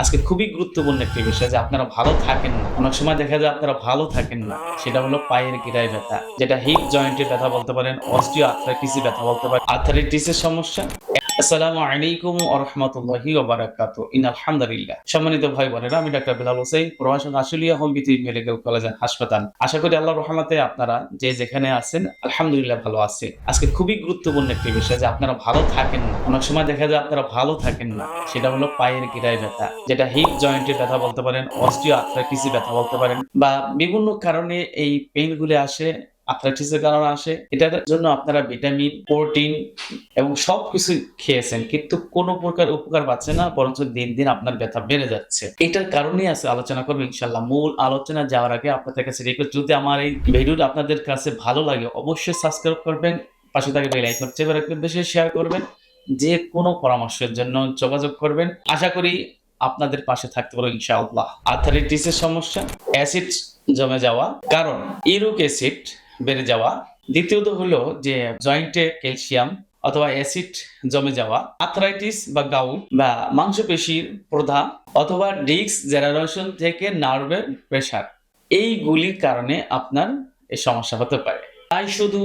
আজকে খুবই গুরুত্বপূর্ণ একটি বিষয় যে আপনারা ভালো থাকেন না। অনেক সময় দেখা যায় আপনারা ভালো থাকেন না। সেটা হলো পায়ের গিরায় ব্যথা। যেটা হিপ জয়েন্টের ব্যথা বলতে পারেন অস্টিও আর্থ্রাইটিসের ব্যথা বলতে পারেন। আর্থারাইটিসের সমস্যা আসসালামু আলাইকুম ইন আলহামদুলিল্লাহ। সম্মানিত ভাই বোনেরা আমি ডাক্তার বিলাল হোসেন প্রভাষক Ashulia home Bithi medical college হাসপাতাল। আশা করি আল্লাহর রহমতে আপনারা যে যেখানে আছেন, আলহামদুলিল্লাহ ভালো আছে আজকে খুবই গুরুত্বপূর্ণ একটি বিষয় যে আপনারা ভালো থাকেন না। অনেক সময় দেখা যায় আপনারা ভালো থাকেন না। সেটা হলো পায়ের গিরায় ব্যথা, যেটা হিপ জয়েন্টের ব্যথা বলতে পারেন অস্টিও আর্থ্রাইটিসের ব্যথা বলতে পারেন, বা বিভিন্ন কারণে এই পেইনগুলো আসে আর্থ্রাইটিসের কারণে আসে। এটার জন্য আপনারা ভিটামিন প্রোটিন এবং সবকিছু খেয়েছেন, কিন্তু কোনো প্রকার উপকার পাচ্ছে না, বরঞ্চ দিন দিন আপনার ব্যথা বেড়ে যাচ্ছে। এটার কারণেই আছে আলোচনা করব ইনশাল্লাহ মূল আলোচনা যাওয়ার আগে আপনাদের কাছে রিকোয়েস্ট যদি আমার এই ভিডিওটা আপনাদের কাছে ভালো লাগে, অবশ্যই সাবস্ক্রাইব করবেন, পাশে থাকবে বেল আইকন চেপে রাখবেন, বেশি শেয়ার করবেন, যে কোনো পরামর্শের জন্য যোগাযোগ করবেন। আশা করি আপনাদের পাশে থাকতে পারব ইনশাআল্লাহ। আর্থারাইটিসের সমস্যা অ্যাসিড জমে যাওয়া, কারণ ইউরিক অ্যাসিড বেড়ে যাওয়া। দ্বিতীয়ত হলো যে জয়েন্টে ক্যালসিয়াম অথবা অ্যাসিড জমে যাওয়া আথরাইটিস বা গাউট বা মাংসপেশির প্রধা অথবা ডিস্ক জেনারেশন থেকে নার্ভের প্রেশার। এইগুলির কারণে আপনার এই সমস্যা হতে পারে। তাই শুধু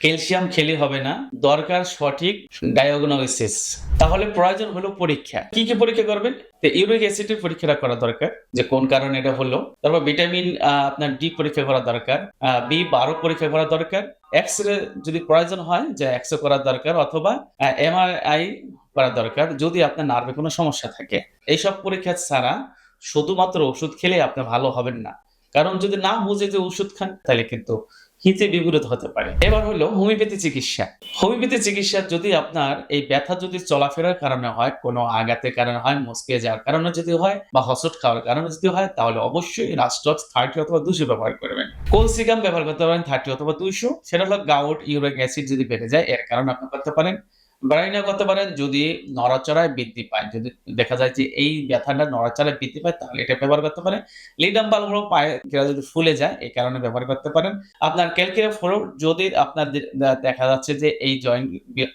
ক্যালসিয়াম খেলে হবে না। দরকার সঠিক ডায়াগনোসিস। তাহলে প্রয়োজন হলো পরীক্ষা। কি কি পরীক্ষা করবেন? ইউরিক অ্যাসিডের পরীক্ষাটা করা দরকার, যে কোন কারণে এটা হলো। তারপর ভিটামিন আপনার ডি পরীক্ষা করা দরকার বি বারো পরীক্ষা করা দরকার। এক্স রে যদি প্রয়োজন হয়, যে এক্স রে করা দরকার, অথবা এমআরআই করা দরকার, যদি আপনার নার্ভে কোনো সমস্যা থাকে। এইসব পরীক্ষা ছাড়া শুধুমাত্র ওষুধ খেলে আপনি ভালো হবেন না। কারণ যদি না বুঝে যে ওষুধ খান, তাহলে কিন্তু হিতে বিপরীত হতে পারে। এবার হলো হোমিওপ্যাথি চিকিৎসা। হোমিওপ্যাথি চিকিৎসা যদি আপনার এই ব্যথা যদি চলাফেরার কারণে হয়, কোনো আঘাতের কারণে হয়, মুসকে যাওয়ার কারণে যদি হয় বা হসট খাওয়ার কারণে যদি হয়, তাহলে অবশ্যই রাস্টক্স থার্টি অথবা দুশো ব্যবহার করবেন। কোলসিকাম ব্যবহার করতে পারেন থার্টি অথবা দুইশো। সেটা হলো গাউট ইউরিক অ্যাসিড যদি বেড়ে যায়, এর কারণে আপনি করতে পারেন। ব্রাইনা করতে পারেন, যদি নড়াচড়ায় বৃদ্ধি পায়, যদি দেখা যায় যে এই ব্যথাটা নড়াচড়ায় বৃদ্ধি পায়, তাহলে এটা ব্যবহার করতে পারেন। লিডাম বালগুলো পায়ে যদি ফুলে যায় এই কারণে ব্যবহার করতে পারেন। আপনার ক্যালকিরা ফ্লো যদি আপনার দেখা যাচ্ছে যে এই জয়েন্ট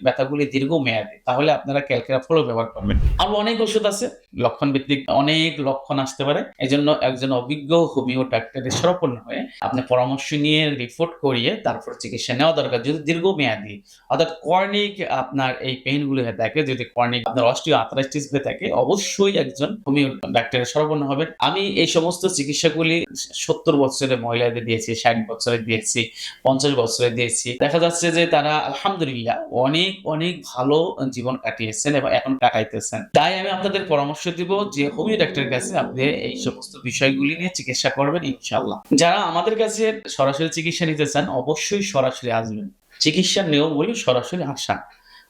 ব্যথাগুলি দীর্ঘ মেয়াদে তাহলে আপনারা ক্যালকিরা ফ্লো ব্যবহার করবেন। আরও অনেক ওষুধ আছে লক্ষণ ভিত্তিক অনেক লক্ষণ আসতে পারে। এই জন্য একজন অভিজ্ঞ হোমিও ডাক্তারের শরণাপন্ন হয়ে আপনি পরামর্শ নিয়ে রিপোর্ট করিয়ে তারপর চিকিৎসা নেওয়া দরকার। যদি দীর্ঘ মেয়াদী অর্থাৎ কর্নিক আপনার এই পেইনগুলো হয়ে থাকে, যদি কর্নিক আপনার অস্টিও আর্থ্রাইটিস হয়ে থাকে, অবশ্যই একজন হোমিও ডাক্তারের শরণাপন্ন হবেন। আমি এই সমস্ত চিকিৎসাগুলি সত্তর বছরের মহিলাদের দিয়েছি, ষাট বছরে দিয়েছি, পঞ্চাশ বছরে দিয়েছি। দেখা যাচ্ছে যে তারা আলহামদুলিল্লাহ অনেক অনেক ভালো জীবন কাটিয়েছেন এবং এখন কাটাইতেছেন। তাই আমি আপনাদের পরামর্শ দিব যে হোমিও ডাক্তারের কাছে আপনি এই সমস্ত বিষয়গুলি নিয়ে চিকিৎসা করবেন ইনশাল্লাহ যারা আমাদের কাছে সরাসরি চিকিৎসা নিতে চান, অবশ্যই সরাসরি আসবেন। চিকিৎসার নিয়ম হলো সরাসরি আসা।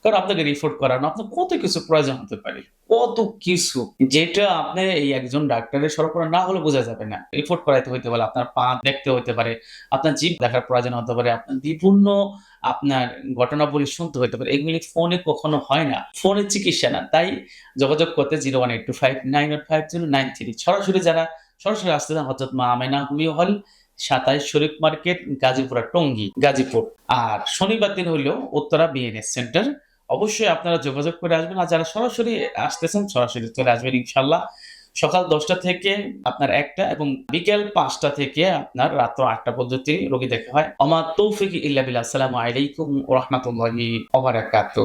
কারণ আপনাকে রিপোর্ট করানো, আপনার কত কিছু প্রয়োজন হতে পারে? কত কিছু যেটা আপনি এই একজন ডাক্তারের সরবরাহ না হলে বোঝা যাবে না। রিপোর্ট করাইতে হইতে পারে, আপনার পা দেখতে হতে পারে, আপনার জিভ দেখার প্রয়োজন হতে পারে, আপনার বিভিন্ন আপনার ঘটনাবলী শুনতে হতে পারে। এগুলি ফোনে কখনো হয় না। ফোনে চিকিৎসা না। তাই যোগাযোগ করতে zero one eight two five nine eight five zero nine three. সরাসরি যারা, সরাসরি আসতে চান হজরত মা আমেনা হুমিও হল, সাতাইশ শরীফ মার্কেট, গাজীপুরা টঙ্গী, গাজীপুর। আর শনিবার দিন হলো উত্তরা বিএনএস সেন্টার অবশ্যই আপনারা যোগাযোগ করে আসবেন। আর যারা সরাসরি আসতেছেন, সরাসরি চলে আসবেন ইনশাল্লাহ সকাল দশটা থেকে আপনার একটা এবং বিকেল পাঁচটা থেকে আপনার রাত আটটা পর্যন্ত রোগী দেখা হয়। আমার তৌফিক ইল্লা বিল্লাহ। আসসালামু আলাইকুম রাহমাতুল্লাহি ওয়া বারাকাতুহু।